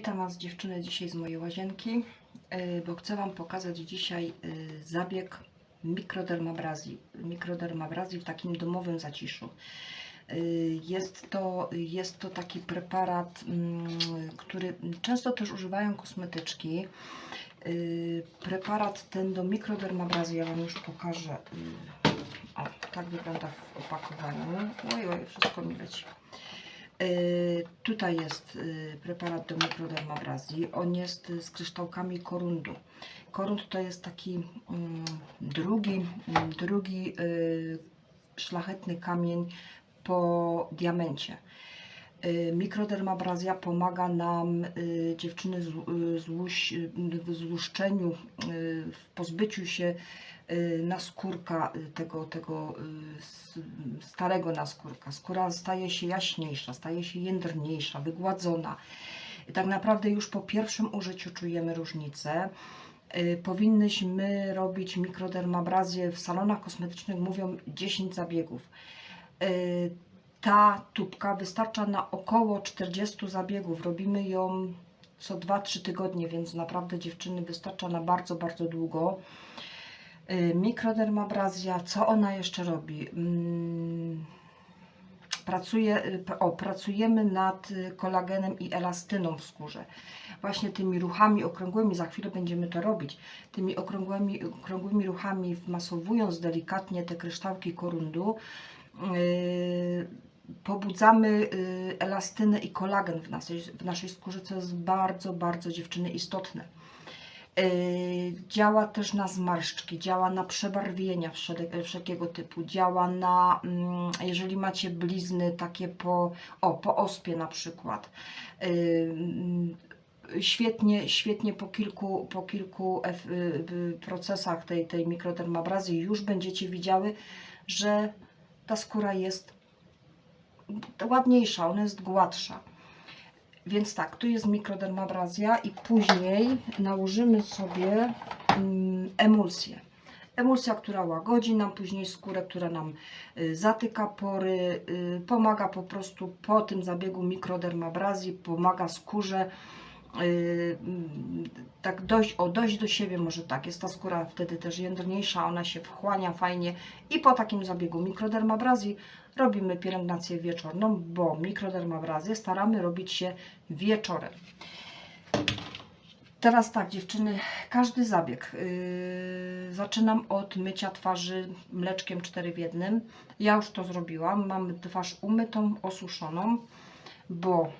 Witam Was dziewczyny dzisiaj z mojej łazienki, y, bo chcę Wam pokazać dzisiaj y, zabieg mikrodermabrazji. Mikrodermabrazji w takim domowym zaciszu. Y, Jest to, jest to taki preparat, mm, który często też używają kosmetyczki. Preparat ten do mikrodermabrazji, ja Wam już pokażę. O, tak wygląda w opakowaniu. Oj, wszystko mi leci. Y, Tutaj jest y, preparat do mikrodermabrazji. On jest y, z kryształkami korundu. Korund to jest taki mm, drugi, mm, drugi szlachetny kamień po diamencie. Mikrodermabrazja pomaga nam, dziewczyny, w złuszczeniu, w pozbyciu się naskórka y, tego, tego y, starego naskórka. Skóra staje się jaśniejsza, staje się jędrniejsza, wygładzona. Tak naprawdę już po pierwszym użyciu czujemy różnicę. Y, Powinnyśmy robić mikrodermabrazję w salonach kosmetycznych, mówią 10 zabiegów. Y, Ta tubka wystarcza na około 40 zabiegów. Robimy ją co 2-3 tygodnie, więc naprawdę dziewczyny wystarcza na bardzo, bardzo długo. Y, Mikrodermabrazja, co ona jeszcze robi? Mm, Pracuje, y, o, pracujemy nad y, kolagenem i elastyną w skórze. Właśnie tymi ruchami okrągłymi, za chwilę będziemy to robić, tymi okrągłymi, okrągłymi ruchami wmasowując delikatnie te kryształki korundu, pobudzamy elastynę i kolagen w naszej, w naszej skórze, co jest bardzo, bardzo dziewczyny istotne. Yy, Działa też na zmarszczki, działa na przebarwienia wszelkiego typu, działa na, mm, jeżeli macie blizny takie po, o, po ospie na przykład. Mm, Świetnie, świetnie po kilku, po kilku y, y, procesach tej, tej mikrodermabrazji już będziecie widziały, że ta skóra jest ładniejsza, ona jest gładsza. Więc tak, tu jest mikrodermabrazja i później nałożymy sobie mm, emulsję. Emulsja, która łagodzi nam później skórę, która nam y, zatyka pory, y, pomaga po prostu po tym zabiegu mikrodermabrazji, pomaga skórze tak dojść, o, dojść do siebie może tak, jest ta skóra wtedy też jędrniejsza, ona się wchłania fajnie i po takim zabiegu mikrodermabrazji robimy pielęgnację wieczorną, bo mikrodermabrazję staramy robić się wieczorem. Teraz tak, dziewczyny, każdy zabieg. Yy, zaczynam od mycia twarzy mleczkiem 4 w jednym. Ja już to zrobiłam. Mam twarz umytą, osuszoną, bo,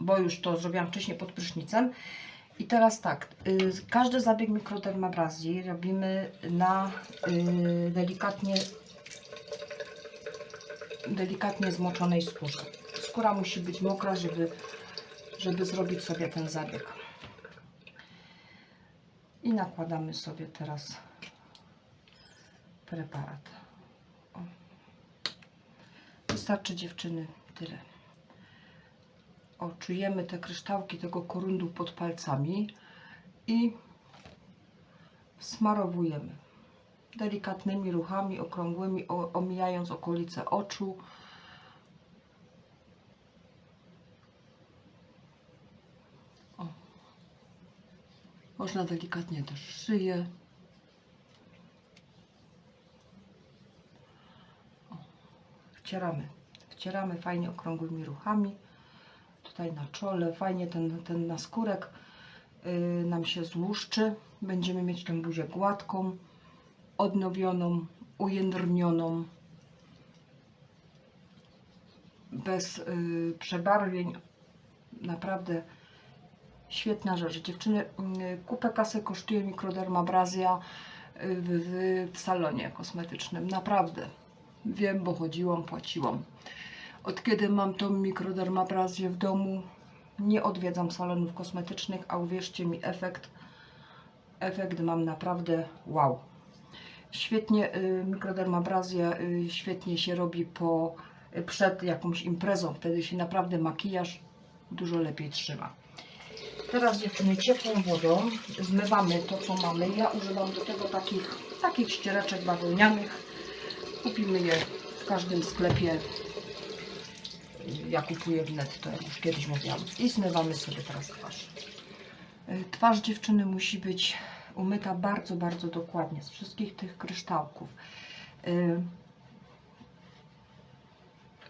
bo już to zrobiłam wcześniej pod prysznicem. I teraz tak, yy, każdy zabieg mikrodermabrazji robimy na yy, delikatnie delikatnie zmoczonej skórze. Skóra musi być mokra, żeby, żeby zrobić sobie ten zabieg. I nakładamy sobie teraz preparat. O. Wystarczy dziewczyny tyle. O, czujemy te kryształki tego korundu pod palcami i smarowujemy delikatnymi ruchami okrągłymi, omijając okolice oczu. O. Można delikatnie też szyję. O. Wcieramy. Wcieramy fajnie okrągłymi ruchami. Tutaj na czole. Fajnie ten, ten naskórek yy, nam się złuszczy. Będziemy mieć tę buzię gładką odnowioną, ujędrnioną, bez y, przebarwień. Naprawdę świetna rzecz. Dziewczyny, y, kupę kasy kosztuje mikrodermabrazja y, w, w, w salonie kosmetycznym. Naprawdę. Wiem, bo chodziłam, płaciłam. Od kiedy mam tą mikrodermabrazję w domu, nie odwiedzam salonów kosmetycznych, a uwierzcie mi, efekt, efekt mam naprawdę wow. Świetnie y, mikrodermabrazja y, świetnie się robi po, y, przed jakąś imprezą. Wtedy się naprawdę makijaż dużo lepiej trzyma. Teraz dziewczyny ciepłą wodą zmywamy to co mamy. Ja używam do tego takich, takich ściereczek bawełnianych. Kupimy je w każdym sklepie ja kupuję w netto, jak już kiedyś mówiłam. I zmywamy sobie teraz twarz. Y, Twarz dziewczyny musi być umyta bardzo, bardzo dokładnie z wszystkich tych kryształków. Y,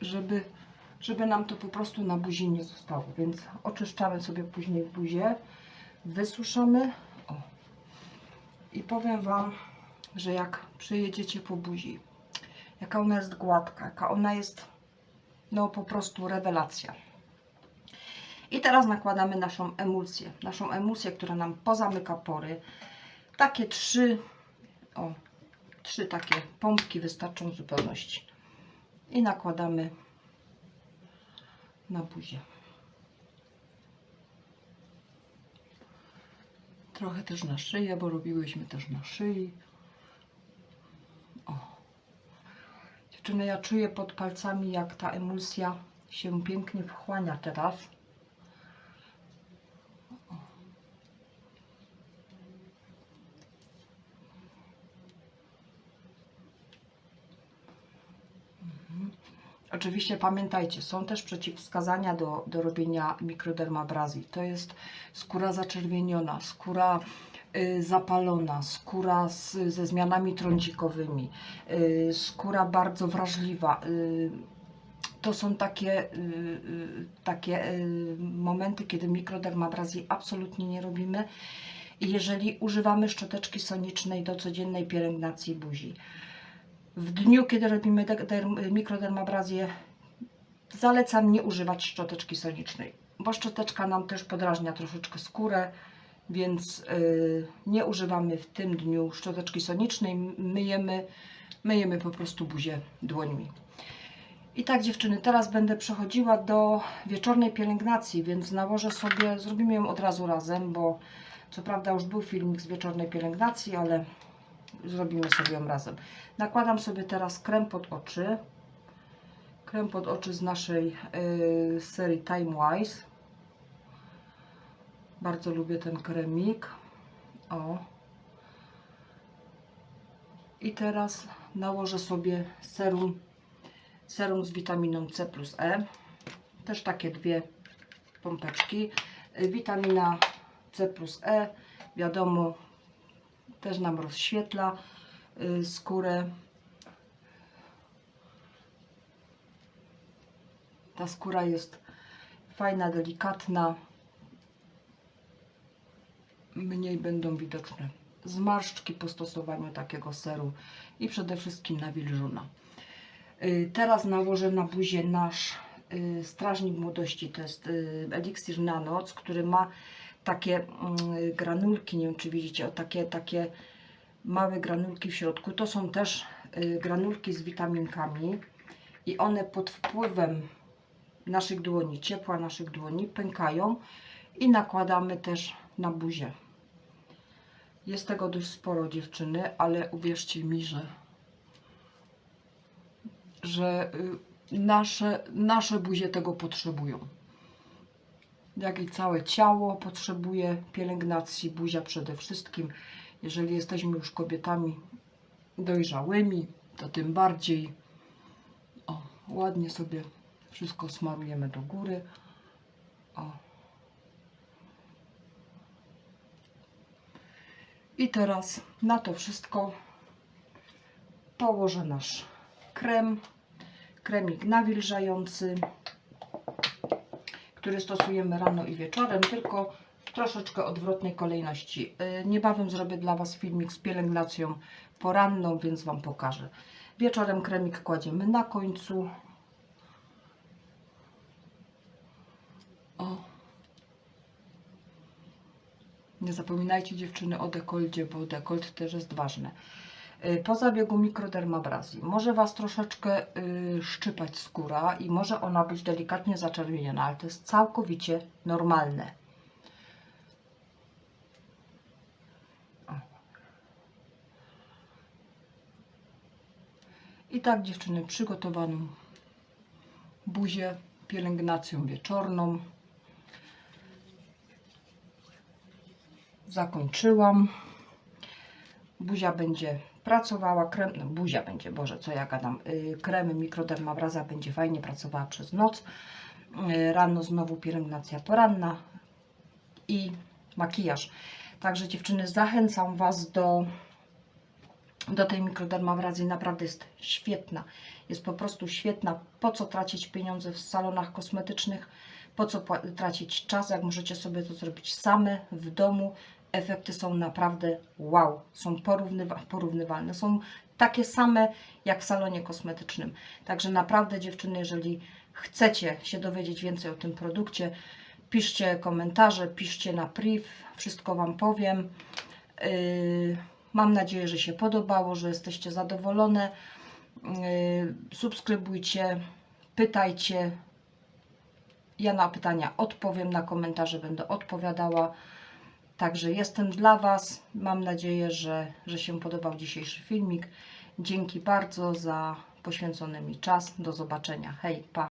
Żeby, żeby nam to po prostu na buzi nie zostało. Więc oczyszczamy sobie później buzię, wysuszamy. O. I powiem Wam, że jak przyjedziecie po buzi, jaka ona jest gładka, jaka ona jest, no po prostu rewelacja. I teraz nakładamy naszą emulsję, naszą emulsję, która nam pozamyka pory. Takie trzy, o, trzy takie pompki wystarczą w zupełności. I nakładamy na buzię. Trochę też na szyję, bo robiłyśmy też na szyi. Dziewczyny, ja czuję pod palcami, jak ta emulsja się pięknie wchłania teraz. Oczywiście pamiętajcie, są też przeciwwskazania do, do robienia mikrodermabrazji. To jest skóra zaczerwieniona, skóra zapalona, skóra z, ze zmianami trądzikowymi, y, skóra bardzo wrażliwa. Y, to są takie, y, y, takie y, momenty, kiedy mikrodermabrazji absolutnie nie robimy. Jeżeli używamy szczoteczki sonicznej do codziennej pielęgnacji buzi, w dniu, kiedy robimy de- derm- mikrodermabrazję, zalecam nie używać szczoteczki sonicznej, bo szczoteczka nam też podrażnia troszeczkę skórę, więc y, nie używamy w tym dniu szczoteczki sonicznej, myjemy, myjemy po prostu buzię dłońmi. I tak dziewczyny, teraz będę przechodziła do wieczornej pielęgnacji, więc nałożę sobie, zrobimy ją od razu razem, bo co prawda już był filmik z wieczornej pielęgnacji, ale zrobimy sobie ją razem. Nakładam sobie teraz krem pod oczy. Krem pod oczy z naszej y, serii Time Wise. Bardzo lubię ten kremik. O. I teraz nałożę sobie serum, serum z witaminą C plus E. Też takie dwie pompeczki. Witamina C plus E, wiadomo, też nam rozświetla y, skórę. Ta skóra jest fajna, delikatna. Mniej będą widoczne zmarszczki po stosowaniu takiego seru i przede wszystkim nawilżona. Y, Teraz nałożę na buzię nasz y, strażnik młodości. To jest y, eliksir na noc, który ma takie mm, granulki, nie wiem czy widzicie, o takie, takie małe granulki w środku. To są też granulki z witaminkami i one pod wpływem naszych dłoni, ciepła naszych dłoni pękają i nakładamy też na buzię. Jest tego dość sporo dziewczyny, ale uwierzcie mi, że że y, nasze, nasze buzie tego potrzebują. Jak i całe ciało potrzebuje pielęgnacji, buzia przede wszystkim. Jeżeli jesteśmy już kobietami dojrzałymi, to tym bardziej. O, ładnie sobie wszystko smarujemy do góry. O. I teraz na to wszystko położę nasz krem, kremik nawilżający, który stosujemy rano i wieczorem, tylko w troszeczkę odwrotnej kolejności. Yy, Niebawem zrobię dla Was filmik z pielęgnacją poranną, więc Wam pokażę. Wieczorem kremik kładziemy na końcu. Nie zapominajcie dziewczyny o dekolcie, bo dekolt też jest ważny. Y, Po zabiegu mikrodermabrazji może Was troszeczkę y, szczypać skóra i może ona być delikatnie zaczerwieniona, ale to jest całkowicie normalne. I tak dziewczyny przygotowaną buzię pielęgnacją wieczorną zakończyłam. Buzia będzie pracowała, krem, no buzia będzie, Boże, co ja gadam, y, kremy mikrodermabraza będzie fajnie pracowała przez noc, y, rano znowu pielęgnacja poranna i makijaż. Także dziewczyny, zachęcam Was do, do tej mikrodermabrazy, naprawdę jest świetna, jest po prostu świetna, po co tracić pieniądze w salonach kosmetycznych, po co tracić czas, jak możecie sobie to zrobić same w domu, efekty są naprawdę wow, są porównywa- porównywalne, są takie same jak w salonie kosmetycznym. Także naprawdę dziewczyny, jeżeli chcecie się dowiedzieć więcej o tym produkcie, piszcie komentarze, piszcie na priv, wszystko Wam powiem. Yy, mam nadzieję, że się podobało, że jesteście zadowolone. Yy, subskrybujcie, pytajcie. Ja na pytania odpowiem, na komentarze będę odpowiadała. Także jestem dla Was. Mam nadzieję, że, że się podobał dzisiejszy filmik. Dzięki bardzo za poświęcony mi czas. Do zobaczenia. Hej, pa.